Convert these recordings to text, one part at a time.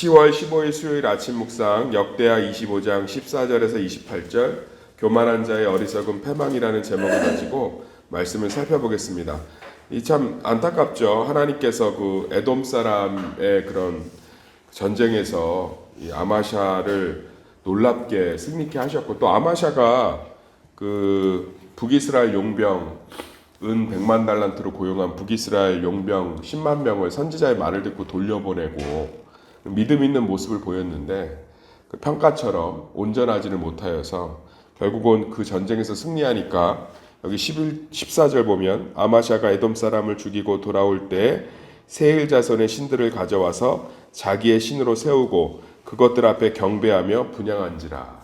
10월 15일 수요일 아침 묵상 역대하 25장 14절에서 28절 교만한 자의 어리석은 패망이라는 제목을 가지고 말씀을 살펴보겠습니다. 이 참 안타깝죠. 하나님께서 그 에돔 사람의 그런 전쟁에서 이 아마샤를 놀랍게 승리케 하셨고 또 아마샤가 그 북이스라엘 용병 은 100만 달란트로 고용한 북이스라엘 용병 10만 명을 선지자의 말을 듣고 돌려보내고 믿음 있는 모습을 보였는데 그 평가처럼 온전하지를 못하여서 결국은 그 전쟁에서 승리하니까 여기 11, 14절 보면 아마샤가 에돔 사람을 죽이고 돌아올 때 세일 자손의 신들을 가져와서 자기의 신으로 세우고 그것들 앞에 경배하며 분양한지라.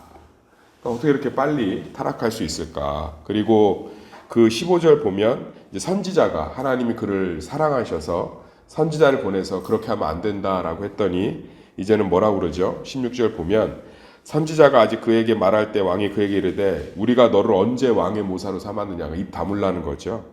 그러니까 어떻게 이렇게 빨리 타락할 수 있을까? 그리고 그 15절 보면 선지자가 하나님이 그를 사랑하셔서 선지자를 보내서 그렇게 하면 안 된다라고 했더니 이제는 뭐라고 그러죠? 16절 보면 선지자가 아직 그에게 말할 때 왕이 그에게 이르되 우리가 너를 언제 왕의 모사로 삼았느냐가 입 다물라는 거죠.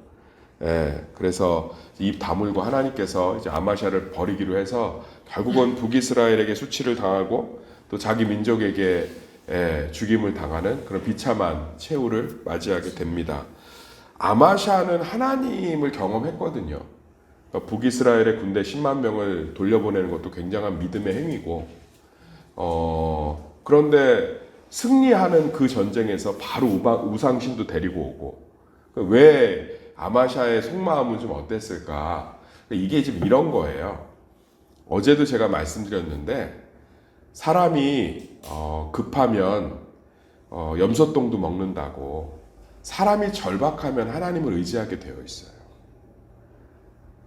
예, 그래서 입 다물고 하나님께서 이제 아마샤를 버리기로 해서 결국은 북이스라엘에게 수치를 당하고 또 자기 민족에게 예, 죽임을 당하는 그런 비참한 최후를 맞이하게 됩니다. 아마샤는 하나님을 경험했거든요. 그러니까 북이스라엘의 군대 10만 명을 돌려보내는 것도 굉장한 믿음의 행위고, 어, 그런데 승리하는 그 전쟁에서 바로 우상신도 데리고 오고, 그러니까 왜 아마샤의 속마음은 좀 어땠을까? 그러니까 이게 지금 이런 거예요. 어제도 제가 말씀드렸는데, 사람이 어, 급하면 어, 염소똥도 먹는다고 사람이 절박하면 하나님을 의지하게 되어 있어요.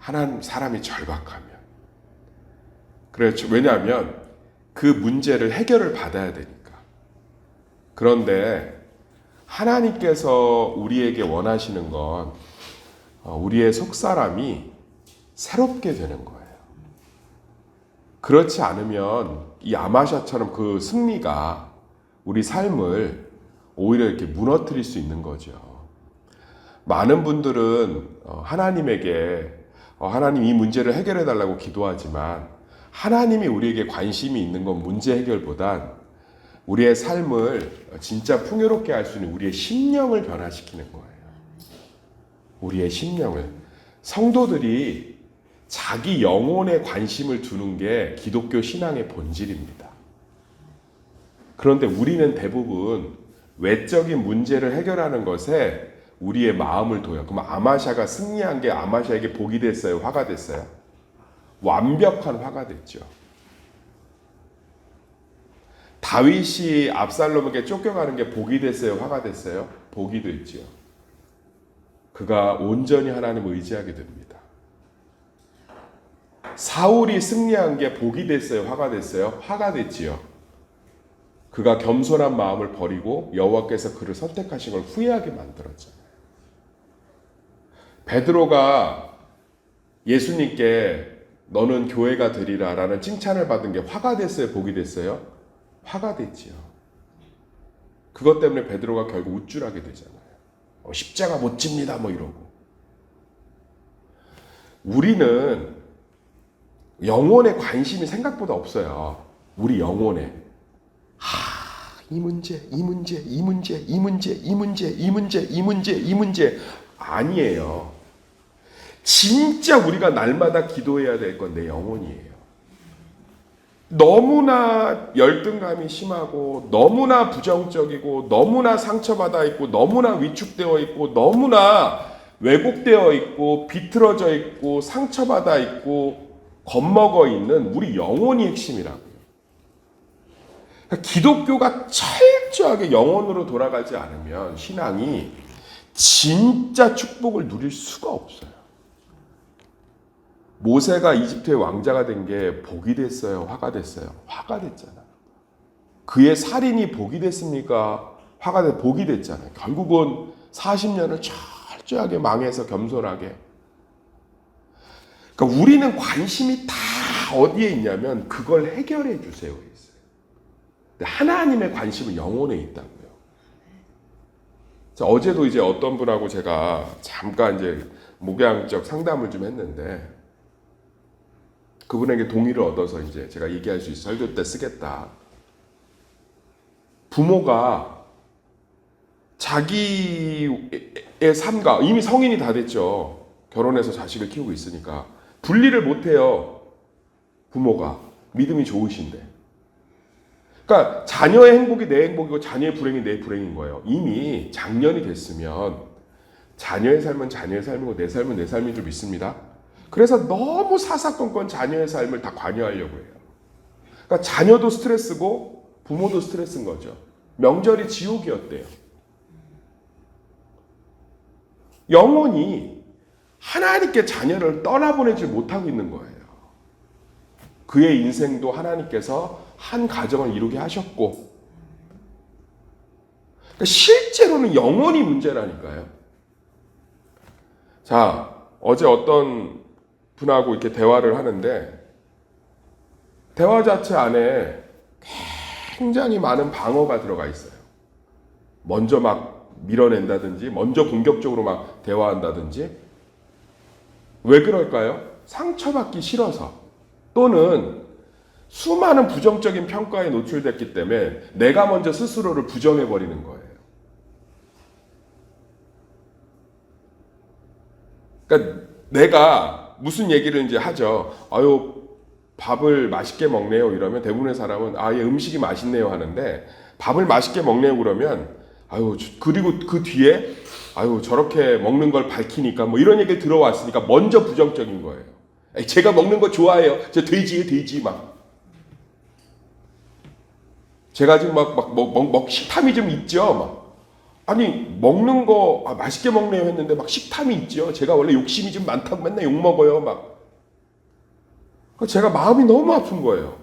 하나님 사람이 절박하면 그렇죠. 왜냐하면 그 문제를 해결을 받아야 되니까. 그런데 하나님께서 우리에게 원하시는 건 어, 우리의 속 사람이 새롭게 되는 거예요. 그렇지 않으면 이 아마샤처럼 그 승리가 우리 삶을 오히려 이렇게 무너뜨릴 수 있는 거죠. 많은 분들은 어, 하나님에게 어, 하나님 이 문제를 해결해 달라고 기도하지만 하나님이 우리에게 관심이 있는 건 문제 해결보단 우리의 삶을 진짜 풍요롭게 할 수 있는 우리의 심령을 변화시키는 거예요. 우리의 심령을 성도들이 자기 영혼에 관심을 두는 게 기독교 신앙의 본질입니다. 그런데 우리는 대부분 외적인 문제를 해결하는 것에 우리의 마음을 둬요. 그럼 아마샤가 승리한 게 아마샤에게 복이 됐어요? 화가 됐어요? 완벽한 화가 됐죠. 다윗이 압살롬에게 쫓겨가는 게 복이 됐어요? 화가 됐어요? 복이 됐죠. 그가 온전히 하나님을 의지하게 됩니다. 사울이 승리한 게 복이 됐어요? 화가 됐어요? 화가 됐지요. 그가 겸손한 마음을 버리고 여호와께서 그를 선택하신 걸 후회하게 만들었잖아요. 베드로가 예수님께 너는 교회가 되리라 라는 칭찬을 받은 게 화가 됐어요, 복이 됐어요? 화가 됐지요. 그것 때문에 베드로가 결국 우쭐하게 되잖아요. 어, 십자가 못 집니다, 뭐 이러고. 우리는 영혼에 관심이 생각보다 없어요. 우리 영혼에. 하, 이 문제, 이 문제, 이 문제, 이 문제, 이 문제, 이 문제, 이 문제, 이 문제. 아니에요. 진짜 우리가 날마다 기도해야 될건내 영혼이에요. 너무나 열등감이 심하고, 너무나 부정적이고, 너무나 상처받아 있고, 너무나 위축되어 있고, 너무나 왜곡되어 있고, 비틀어져 있고, 상처받아 있고, 겁먹어 있는 우리 영혼이 핵심이라고요. 그러니까 기독교가 철저하게 영혼으로 돌아가지 않으면 신앙이 진짜 축복을 누릴 수가 없어요. 모세가 이집트의 왕자가 된 게 복이 됐어요? 화가 됐어요? 화가 됐잖아요. 그의 살인이 복이 됐습니까? 화가 돼 복이 됐잖아요. 결국은 40년을 철저하게 망해서 겸손하게. 그러니까 우리는 관심이 다 어디에 있냐면 그걸 해결해 주세요. 하나님의 관심은 영혼에 있다고요. 자, 어제도 이제 어떤 분하고 제가 잠깐 이제 목양적 상담을 좀 했는데 그분에게 동의를 얻어서 이제 제가 얘기할 수 있어 설교 때 쓰겠다. 부모가 자기의 삶과 이미 성인이 다 됐죠. 결혼해서 자식을 키우고 있으니까 분리를 못 해요. 부모가 믿음이 좋으신데. 그러니까 자녀의 행복이 내 행복이고 자녀의 불행이 내 불행인 거예요. 이미 작년이 됐으면 자녀의 삶은 자녀의 삶이고 내 삶은 내 삶인 줄 믿습니다. 그래서 너무 사사건건 자녀의 삶을 다 관여하려고 해요. 그러니까 자녀도 스트레스고 부모도 스트레스인 거죠. 명절이 지옥이었대요. 영원히 하나님께 자녀를 떠나보내지 못하고 있는 거예요. 그의 인생도 하나님께서 한 가정을 이루게 하셨고, 그러니까 실제로는 영원히 문제라니까요. 자, 어제 어떤 분하고 이렇게 대화를 하는데, 대화 자체 안에 굉장히 많은 방어가 들어가 있어요. 먼저 막 밀어낸다든지, 먼저 공격적으로 막 대화한다든지. 왜 그럴까요? 상처받기 싫어서. 또는 수많은 부정적인 평가에 노출됐기 때문에 내가 먼저 스스로를 부정해버리는 거예요. 그러니까 내가 무슨 얘기를 이제 하죠. 아유, 밥을 맛있게 먹네요. 이러면 대부분의 사람은 아, 예, 음식이 맛있네요. 하는데 밥을 맛있게 먹네요. 그러면 아유, 저- 그리고 그 뒤에 아유, 저렇게 먹는 걸 밝히니까 뭐 이런 얘기를 들어왔으니까 먼저 부정적인 거예요. 제가 먹는 거 좋아해요. 저 돼지예요, 돼지 막. 제가 지금 막, 막, 먹, 먹, 먹, 식탐이 좀 있죠, 막. 아니, 먹는 거, 아, 맛있게 먹네요 했는데 막 식탐이 있죠. 제가 원래 욕심이 좀 많다고 맨날 욕 먹어요, 막. 그 제가 마음이 너무 아픈 거예요.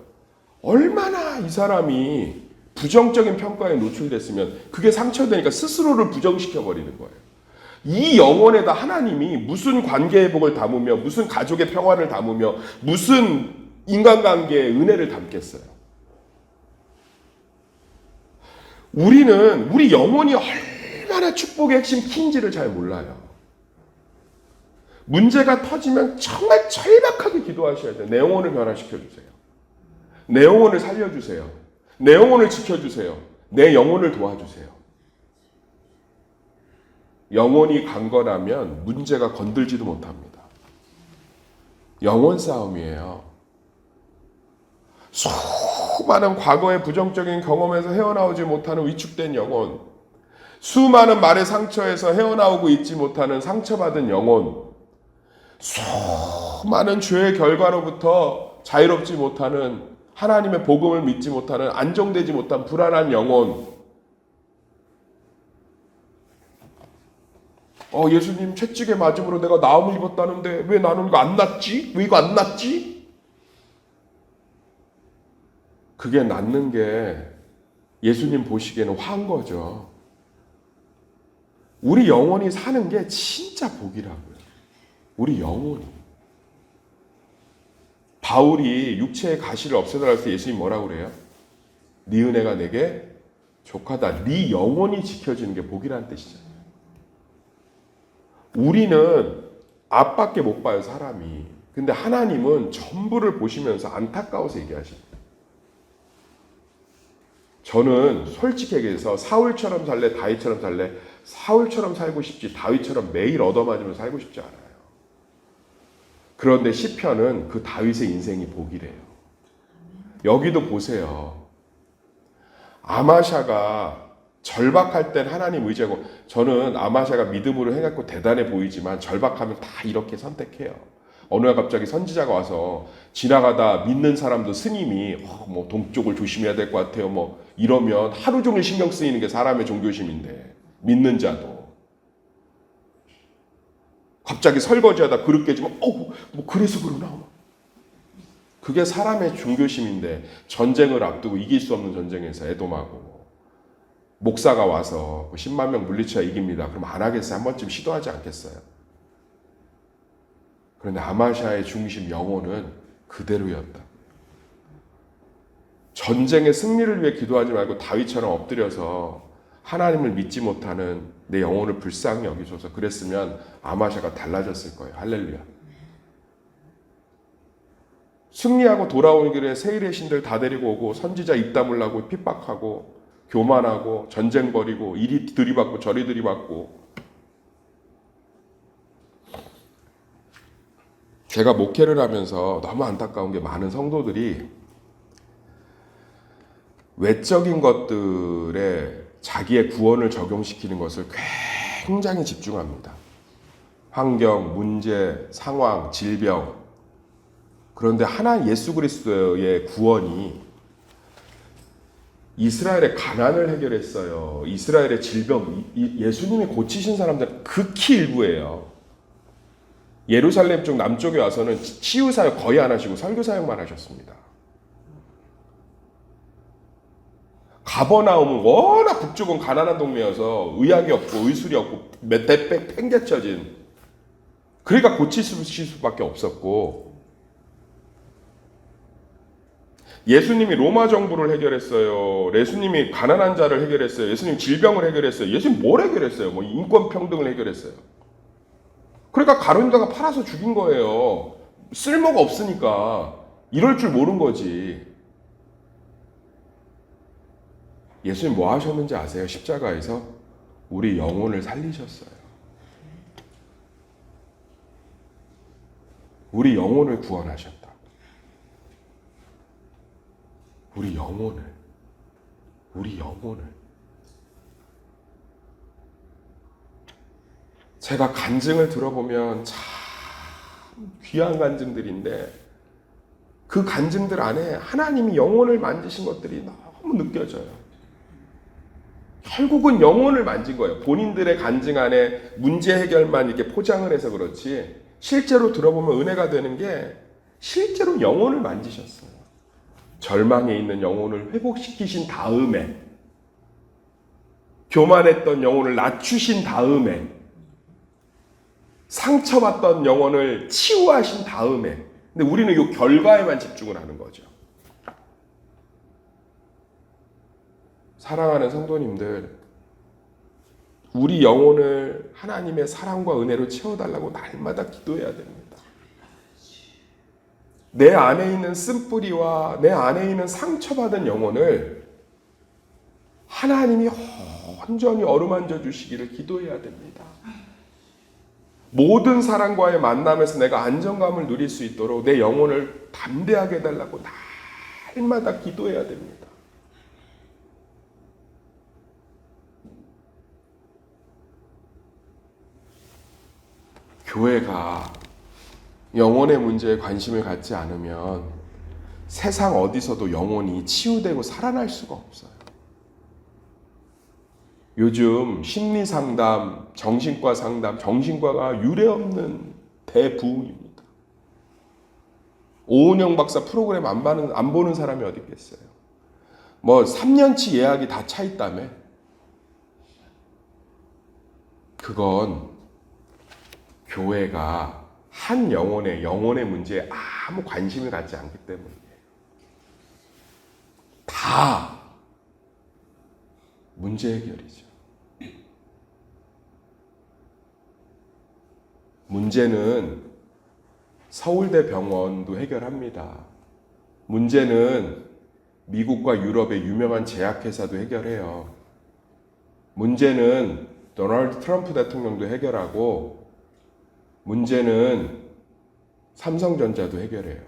얼마나 이 사람이 부정적인 평가에 노출됐으면 그게 상처되니까 스스로를 부정시켜 버리는 거예요. 이 영혼에다 하나님이 무슨 관계 회복을 담으며 무슨 가족의 평화를 담으며 무슨 인간관계의 은혜를 담겠어요. 우리는 우리 영혼이 얼마나 축복의 핵심 키인지를 잘 몰라요. 문제가 터지면 정말 절박하게 기도하셔야 돼요. 내 영혼을 변화시켜 주세요. 내 영혼을 살려주세요. 내 영혼을 지켜주세요. 내 영혼을 도와주세요. 영혼이 강건하면 문제가 건들지도 못합니다. 영혼 싸움이에요. 수많은 과거의 부정적인 경험에서 헤어나오지 못하는 위축된 영혼, 수많은 말의 상처에서 헤어나오고 있지 못하는 상처받은 영혼, 수많은 죄의 결과로부터 자유롭지 못하는 하나님의 복음을 믿지 못하는 안정되지 못한 불안한 영혼. 어, 예수님 채찍에 맞음으로 내가 나음을 입었다는데 왜 나는 이거 안 낫지? 왜 이거 안 낫지? 그게 낫는 게 예수님 보시기에는 화한 거죠. 우리 영혼이 사는 게 진짜 복이라고요. 우리 영혼이. 바울이 육체의 가시를 없애달라 할때 예수님 뭐라고 그래요? 네 은혜가 내게 족하다. 네 영혼이 지켜지는 게 복이라는 뜻이잖아요. 우리는 앞밖에 못 봐요, 사람이. 근데 하나님은 전부를 보시면서 안타까워서 얘기하십니다. 저는 솔직히 얘기해서 사울처럼 살래, 다윗처럼 살래, 사울처럼 살고 싶지, 다윗처럼 매일 얻어맞으면 살고 싶지 않아요. 그런데 시편은 그 다윗의 인생이 복이래요. 여기도 보세요. 아마샤가 절박할 땐 하나님 의지하고 저는 아마샤가 믿음으로 해갖고 대단해 보이지만 절박하면 다 이렇게 선택해요. 어느 날 갑자기 선지자가 와서 지나가다 믿는 사람도 스님이 어, 뭐 동쪽을 조심해야 될 것 같아요. 뭐 이러면 하루 종일 신경 쓰이는 게 사람의 종교심인데 믿는 자도 갑자기 설거지하다 그릇 깨지면 어우 뭐 그래서 그러나 그게 사람의 종교심인데 전쟁을 앞두고 이길 수 없는 전쟁에서 애돔하고 목사가 와서 10만 명 물리쳐야 이깁니다. 그럼 안 하겠어요? 한 번쯤 시도하지 않겠어요? 그런데 아마샤의 중심 영혼은 그대로였다. 전쟁의 승리를 위해 기도하지 말고 다윗처럼 엎드려서 하나님을 믿지 못하는 내 영혼을 불쌍히 여기셔서 그랬으면 아마샤가 달라졌을 거예요. 할렐루야. 승리하고 돌아오는 길에 세일의 신들 다 데리고 오고 선지자 입 다물라고 핍박하고 교만하고 전쟁 벌이고 이리 들이받고 저리 들이받고 제가 목회를 하면서 너무 안타까운 게 많은 성도들이 외적인 것들에 자기의 구원을 적용시키는 것을 굉장히 집중합니다. 환경, 문제, 상황, 질병. 그런데 하나 예수 그리스도의 구원이 이스라엘의 가난을 해결했어요. 이스라엘의 질병, 이- 예수님이 고치신 사람들 극히 일부예요. 예루살렘 쪽 남쪽에 와서는 치유 사역 거의 안 하시고 설교 사역만 하셨습니다. 가버나움은 워낙 북쪽은 가난한 동네여서 의학이 없고 의술이 없고 몇 대백 팽개쳐진 그러니까 고치실 수밖에 없었고 예수님이 로마 정부를 해결했어요. 예수님이 가난한 자를 해결했어요. 예수님 질병을 해결했어요. 예수님 뭘 해결했어요? 뭐 인권 평등을 해결했어요. 그러니까 가룟유다가 팔아서 죽인 거예요. 쓸모가 없으니까 이럴 줄 모른 거지. 예수님 뭐 하셨는지 아세요? 십자가에서 우리 영혼을 살리셨어요. 우리 영혼을 구원하셨다. 우리 영혼을, 우리 영혼을. 제가 간증을 들어보면 참 귀한 간증들인데 그 간증들 안에 하나님이 영혼을 만지신 것들이 너무 느껴져요. 결국은 영혼을 만진 거예요. 본인들의 간증 안에 문제 해결만 이렇게 포장을 해서 그렇지 실제로 들어보면 은혜가 되는 게 실제로 영혼을 만지셨어요. 절망에 있는 영혼을 회복시키신 다음에 교만했던 영혼을 낮추신 다음에 상처받던 영혼을 치유하신 다음에 근데 우리는 이 결과에만 집중을 하는 거죠. 사랑하는 성도님들, 우리 영혼을 하나님의 사랑과 은혜로 채워달라고 날마다 기도해야 됩니다. 내 안에 있는 쓴뿌리와 내 안에 있는 상처받은 영혼을 하나님이 온전히 어루만져 주시기를 기도해야 됩니다. 모든 사람과의 만남에서 내가 안정감을 누릴 수 있도록 내 영혼을 담대하게 해달라고 날마다 기도해야 됩니다. 교회가 영혼의 문제에 관심을 갖지 않으면 세상 어디서도 영혼이 치유되고 살아날 수가 없어요. 요즘 심리 상담, 정신과 상담, 정신과가 유례없는 대부흥입니다. 오은영 박사 프로그램 안 보는, 안 보는 사람이 어디 있겠어요? 뭐 3년치 예약이 다 차 있다며? 그건 교회가 한 영혼의 영혼의 문제에 아무 관심을 갖지 않기 때문이에요. 다 문제 해결이죠. 문제는 서울대 병원도 해결합니다. 문제는 미국과 유럽의 유명한 제약회사도 해결해요. 문제는 도널드 트럼프 대통령도 해결하고 문제는 삼성전자도 해결해요.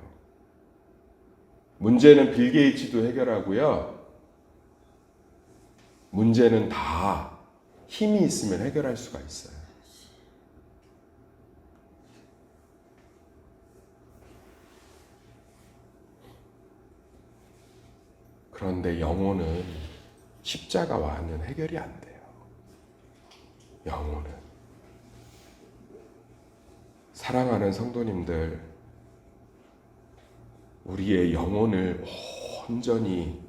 문제는 빌 게이츠도 해결하고요. 문제는 다 힘이 있으면 해결할 수가 있어요. 그런데 영혼은 십자가와는 해결이 안 돼요. 영혼은. 사랑하는 성도님들, 우리의 영혼을 온전히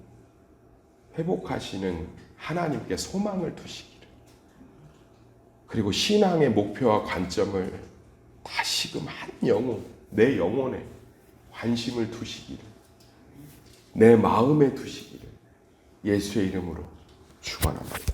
회복하시는 하나님께 소망을 두시기를. 그리고 신앙의 목표와 관점을 다시금 한 영혼, 내 영혼에 관심을 두시기를. 내 마음에 두시기를. 예수의 이름으로 축원합니다.